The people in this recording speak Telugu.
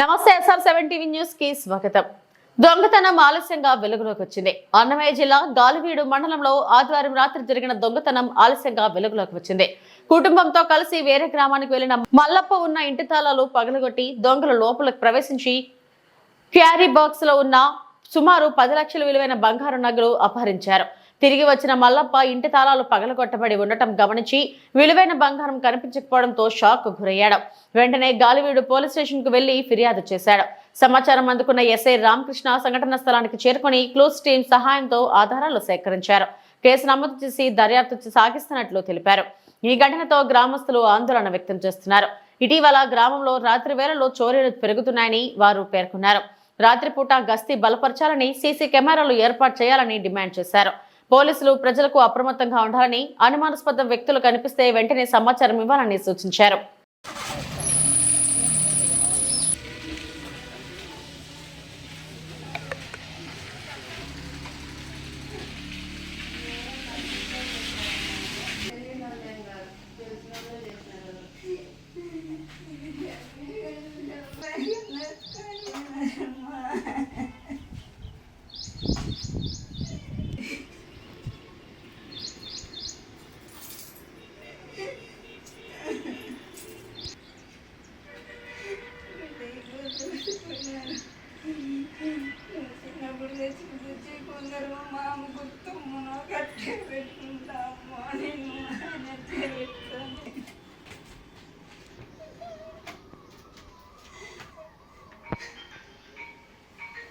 నమస్తే ఎస్ఆర్ సెవెన్ టీవీ న్యూస్కి స్వాగతం. దొంగతనం ఆలస్యంగా వెలుగులోకి వచ్చింది. అన్నమయ్య జిల్లా గాలివీడు మండలంలో ఆదివారం రాత్రి జరిగిన దొంగతనం ఆలస్యంగా వెలుగులోకి వచ్చింది. కుటుంబంతో కలిసి వేరే గ్రామానికి వెళ్ళిన మల్లప్ప ఉన్న ఇంటి తాళాలు పగలగొట్టి దొంగలు లోపలికి ప్రవేశించి క్యారీ బాక్స్లో ఉన్న సుమారు పది లక్షల విలువైన బంగారు నగలు అపహరించారు. తిరిగి వచ్చిన మల్లప్ప ఇంటి తాళాలు పగలగొట్టబడి ఉండటం గమనించి విలువైన బంగారం కనిపించకపోవడంతో షాక్ గురయ్యాడు. వెంటనే గాలివీడు పోలీస్ స్టేషన్కు వెళ్ళి ఫిర్యాదు చేశాడు. సమాచారం అందుకున్న ఎస్ఐ రామకృష్ణ సంఘటన స్థలానికి చేరుకుని క్లోజ్ టీం సహాయంతో ఆధారాలు సేకరించారు. కేసు నమోదు చేసి దర్యాప్తు సాగిస్తున్నట్లు తెలిపారు. ఈ ఘటనతో గ్రామస్తులు ఆందోళన వ్యక్తం చేస్తున్నారు. ఇటీవల గ్రామంలో రాత్రి వేళల్లో చోరీలు పెరుగుతున్నాయని వారు పేర్కొన్నారు. రాత్రిపూట గస్తీ బలపరచాలని సీసీ కెమెరాలు ఏర్పాటు చేయాలని డిమాండ్ చేశారు. పోలీసులు ప్రజలకు అప్రమత్తంగా ఉండాలని అనుమానాస్పద వ్యక్తులు కనిపిస్తే వెంటనే సమాచారం ఇవ్వాలని సూచించారు. చిన్నప్పుడు కొందరు మా గుర్తు కట్టి పెట్టుకుంటాము నేను